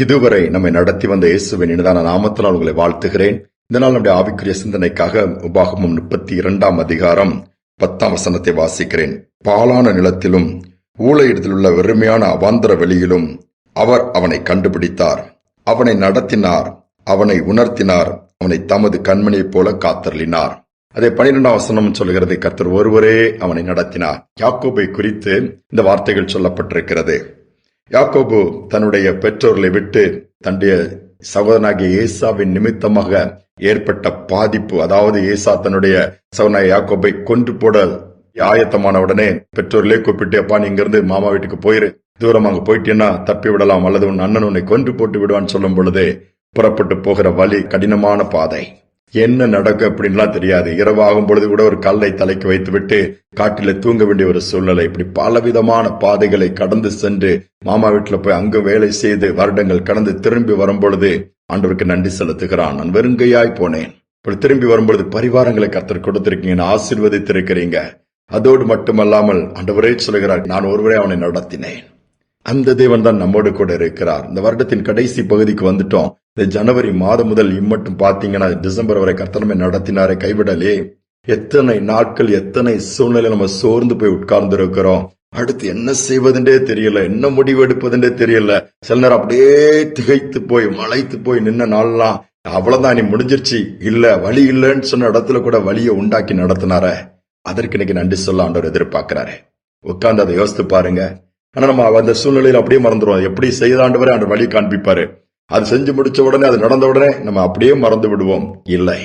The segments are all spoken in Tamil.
இதுவரை நம்மை நடத்தி வந்த இயேசுவின் இனிதான நாமத்தினால் உங்களை வாழ்த்துகிறேன். இந்த நாள் நம்முடைய ஆவிக்குரிய சிந்தனைக்காக உபாகமும் முப்பத்தி இரண்டாம் அதிகாரம் பத்தாம் வசனத்தை வாசிக்கிறேன். பாலான நிலத்திலும் ஊழையிடத்தில் உள்ள வெறுமையான அவாந்தர வெளியிலும் அவர் அவனை கண்டுபிடித்தார். அவனை நடத்தினார் அவனை உணர்த்தினார் அவனை தமது கண்மணியைப் போல காத்தருளினார். அதே பனிரெண்டாம் வசனம் சொல்கிறது கர்த்தர் ஒருவரே அவனை நடத்தினார். யாக்கோபை குறித்து இந்த வார்த்தைகள் சொல்லப்பட்டிருக்கிறது. யாக்கோபு தன்னுடைய பெற்றோர்களை விட்டு தன்னுடைய சகோதரனாகிய ஏசாவின் நிமித்தமாக ஏற்பட்ட பாதிப்பு அதாவது ஏசா தன்னுடைய சகோதரனாகிய யாக்கோபை கொன்று போட ஆயத்தமான உடனே பெற்றோர்களே கூப்பிட்டு அப்பா நீ இங்கிருந்து மாமா வீட்டுக்கு போயிரு. தூரம் அங்க போயிட்டேன்னா தப்பி விடலாம். அல்லது உன் அண்ணன் உன்னை கொன்று போட்டு விடுவான்னு சொல்லும் பொழுது புறப்பட்டு போகிற வழி கடினமான பாதை. என்ன நடக்கும் அப்படின்லாம் தெரியாது. இரவாகும் பொழுது கூட ஒரு கல்லை தலைக்கு வைத்துவிட்டு காட்டில தூங்க வேண்டிய ஒரு சூழ்நிலை. இப்படி பலவிதமான பாதைகளை கடந்து சென்று மாமா வீட்டுல போய் அங்கு வேலை செய்து வருடங்கள் கடந்து திரும்பி வரும்பொழுது ஆண்டவருக்கு நன்றி செலுத்துகிறான். நான் வெறுங்கையாய் போனேன். இப்படி திரும்பி வரும்பொழுது பரிவாரங்களை கத்தர் கொடுத்திருக்கீங்க. ஆசீர்வதித்திருக்கிறீங்க. அதோடு மட்டுமல்லாமல் ஆண்டவரே சொல்கிறார் நான் ஒருவரே அவனை நடத்தினேன். அந்த தேவன் தான் நம்மோடு கூட இருக்கிறார். இந்த வருடத்தின் கடைசி பகுதிக்கு வந்துட்டோம். இந்த ஜனவரி மாதம் முதல் இம்மட்டும் பாத்தீங்கன்னா டிசம்பர் வரை கர்த்தனமே நடத்தினாரே கைவிடலே. எத்தனை நாட்கள் எத்தனை சூழ்நிலை நம்ம சோர்ந்து போய் உட்கார்ந்து இருக்கிறோம் அடுத்து என்ன செய்வதுன்றே தெரியல என்ன முடிவு எடுப்பதுன்றே தெரியல. சில நேரம் அப்படியே திகைத்து போய் மலைத்து போய் நின்ன நாள்லாம் அவ்வளவுதான் நீ முடிஞ்சிருச்சு. இல்ல வழி இல்லைன்னு சொன்ன இடத்துல கூட வழியை உண்டாக்கி நடத்தினார. அதற்கு இன்னைக்கு நன்றி சொல்ல ஆண்டவர் எதிர்பார்க்கிறாரு. உட்கார்ந்து அதை யோசித்து பாருங்க. ஆனா நம்ம அந்த சூழ்நிலையில அப்படியே மறந்துடுவோம். எப்படி செய்தாண்டவரே அந்த வழி காண்பிப்பாரு. அது செஞ்சு முடிச்ச உடனே அது நடந்த உடனே நம்ம அப்படியே மறந்து விடுவோம். இல்லை.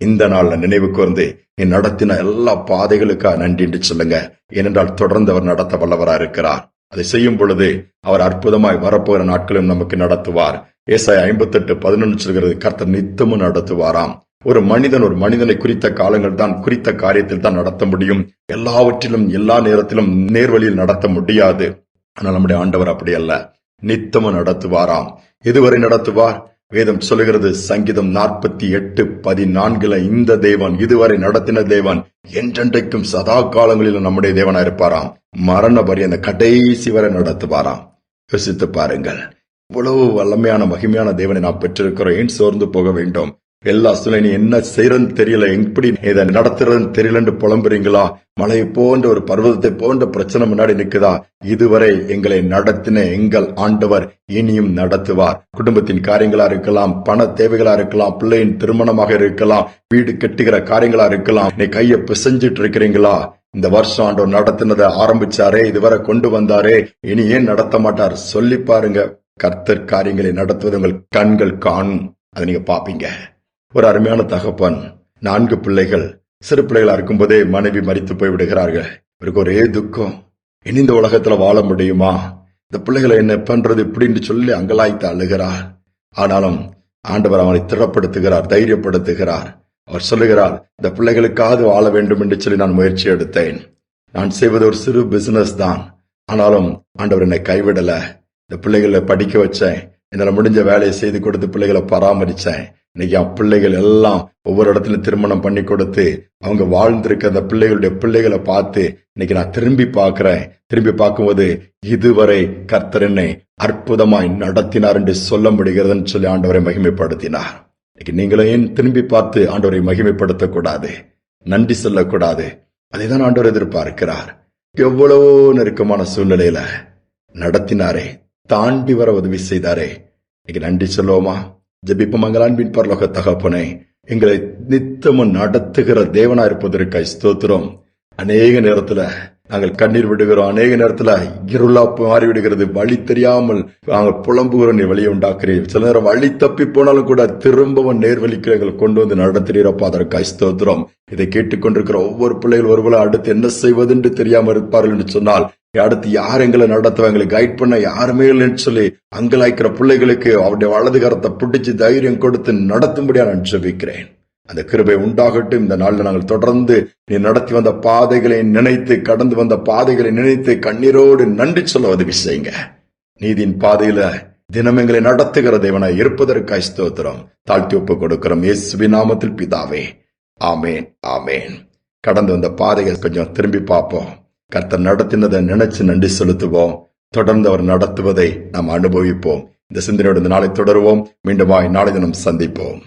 இந்த நாள்ல நினைவுக்கு வந்து நீ நடத்தின எல்லா பாதைகளுக்காக நன்றி என்று சொல்லுங்க. ஏனென்றால் தொடர்ந்து அவர் நடத்த வல்லவரா இருக்கிறார். அதை செய்யும் பொழுது அவர் அற்புதமாய் வரப்போகிற நாட்களும் நமக்கு நடத்துவார். ஏசாய் ஐம்பத்தெட்டு பதினொன்று சொல்கிறது கர்த்தர் நித்தமும் நடத்துவாராம். ஒரு மனிதன் ஒரு மனிதனை குறித்த காலங்கள் தான் குறித்த காரியத்தில் தான் நடத்த முடியும். எல்லாவற்றிலும் எல்லா நேரத்திலும் நேர்வழியில் நடத்த முடியாது. ஆனால் நம்முடைய ஆண்டவர் அப்படி அல்ல. நித்தமும் நடத்துவாராம். எதுவரை நடத்துவார்? வேதம் சொல்லுகிறது சங்கீதம் நாற்பத்தி எட்டு பதினான்குல இந்த தேவன் இதுவரை நடத்தின தேவன் என்றென்றைக்கும் சதா காலங்களிலும் நம்முடைய தேவனா இருப்பாராம். மரண பரியந்த கடைசி வரை நடத்துவாராம். யோசித்து பாருங்கள். இவ்வளவு வல்லமையான மகிமையான தேவனை நாம் பெற்றிருக்கிறோம். ஏன் சோர்ந்து போக வேண்டும்? எல்லா சூழ்நிலை என்ன செய்யறன்னு தெரியல. எப்படி இதை நடத்துறதுன்னு தெரியலன்னு புலம்புறீங்களா? மலை போன்ற ஒரு பர்வதத்தை போன்ற பிரச்சனை முன்னாடி நிக்குதா? இதுவரை எங்களை நடத்தின எங்கள் ஆண்டவர் இனியும் நடத்துவார். குடும்பத்தின் காரியங்களா இருக்கலாம் பண தேவைகளா இருக்கலாம் பிள்ளையின் திருமணமாக இருக்கலாம் வீடு கட்டுகிற காரியங்களா இருக்கலாம் நீ கையை பிசைஞ்சிட்டு இருக்கிறீங்களா? இந்த வருஷம் ஆண்டவர் நடத்தினதை ஆரம்பிச்சாரே இதுவரை கொண்டு வந்தாரே இனி ஏன் நடத்த மாட்டார்? சொல்லி பாருங்க. கர்த்தர் காரியங்களை நடத்துவது உங்கள் கண்கள் காணும். அதை நீங்க பாப்பீங்க ஒரு அருமையான தகப்பன். நான்கு பிள்ளைகள். சிறு பிள்ளைகளா இருக்கும்போதே மனைவி மறித்து போய் விடுகிறார்கள். இவருக்கு ஒரே துக்கம். இனி இந்த உலகத்துல வாழ முடியுமா? இந்த பிள்ளைகளை என்ன பண்றது இப்படின்னு சொல்லி அங்கலாய்த்து அழுகிறார் ஆனாலும் ஆண்டவர் அவனை திடப்படுத்துகிறார் தைரியப்படுத்துகிறார். அவர் சொல்லுகிறார் இந்த பிள்ளைகளுக்காவது வாழ வேண்டும் என்று சொல்லி நான் முயற்சி எடுத்தேன். நான் செய்வது ஒரு சிறு பிசினஸ் தான். ஆனாலும் ஆண்டவர் என்னை கைவிடல. இந்த பிள்ளைகளை படிக்க வச்சேன். என்னால முடிஞ்ச வேலையை செய்து கொடுத்து பிள்ளைகளை பராமரிச்சேன். இன்னைக்கு பிள்ளைகள் எல்லாம் ஒவ்வொரு இடத்துல திருமணம் பண்ணி கொடுத்து அவங்க வாழ்ந்திருக்க அந்த பிள்ளைகளுடைய பிள்ளைகளை பார்த்து இன்னைக்கு நான் திரும்பி பார்க்கிறேன். திரும்பி பார்க்கும்போது இதுவரை கர்த்தர் என்னை அற்புதமாய் நடத்தினார் என்று சொல்ல முடிகிறதுன்னு சொல்லி ஆண்டவரை மகிமைப்படுத்தினார். இன்னைக்கு நீங்களும் ஏன் திரும்பி பார்த்து ஆண்டவரை மகிமைப்படுத்தக்கூடாது. நன்றி சொல்லக்கூடாது. அதை தான் ஆண்டவர் எதிர்பார்க்கிறார். எவ்வளவோ நெருக்கமான சூழ்நிலையில நடத்தினாரே தாண்டி வர உதவி செய்தாரே. இன்னைக்கு நன்றி சொல்லுவோமா? ஜபிப்பு அன்பின் பரலோக தகப்பனே எங்களை நித்தமும் நடத்துகிற தேவனா இருப்பதற்காய் ஸ்தோத்திரம். அநேக நேரத்துல நாங்கள் கண்ணீர் விடுகிறோம். அநேக நேரத்துல இருளா மாறி விடுகிறது வழி தெரியாமல் நாங்கள் புலம்புகிறோம் நீ வழியை உண்டாக்குறீர் சில நேரம் வழி தப்பி போனாலும் கூட திரும்பவும் நேர்வழிக்கு எங்களை கொண்டு வந்து நடத்துறீரப்பா அதற்காய் ஸ்தோத்திரம். இதை கேட்டுக்கொண்டிருக்கிற ஒவ்வொரு பிள்ளைகள் ஒருவரும் அடுத்து என்ன செய்வதென்று தெரியாமல் இருப்பார்கள் என்று சொன்னால் அடுத்து யார் எங்களை நடத்துவ எங்களை கைட் பண்ண யாருமே இல்லைன்னு சொல்லி அங்கலாய்க்கிற பிள்ளைகளுக்கு அவருடைய வலது கரத்தை பிடிச்சு தைரியம் கொடுத்து நடத்தும்படியா நான் ஜெபிக்கிறேன் அந்த கிருபை உண்டாகட்டும். இந்த நாளில் நாங்கள் தொடர்ந்து நீ நடத்தி வந்த பாதைகளை நினைத்து கடந்து வந்த பாதைகளை நினைத்து கண்ணீரோடு நன்றி சொல்ல உதவி செய்யுங்க. நீதியின் பாதையில தினம் எங்களை நடத்துகிற தேவனாய் இருப்பதற்காய் ஸ்தோத்திரம். தாழ்த்தி ஒப்பு கொடுக்கிறோம். இயேசுவி நாமத்தில் பிதாவே. ஆமேன் ஆமேன். கடந்து வந்த பாதைகள் கொஞ்சம் திரும்பி பார்ப்போம். கர்த்தர் நடத்தினதை நினைச்சு நன்றி செலுத்துவோம். தொடர்ந்து அவர் நடத்துவதை நாம் அனுபவிப்போம். இந்த சிந்தனையோடு இந்த நாளை தொடருவோம். மீண்டுமாய் நாளை தினம் சந்திப்போம்.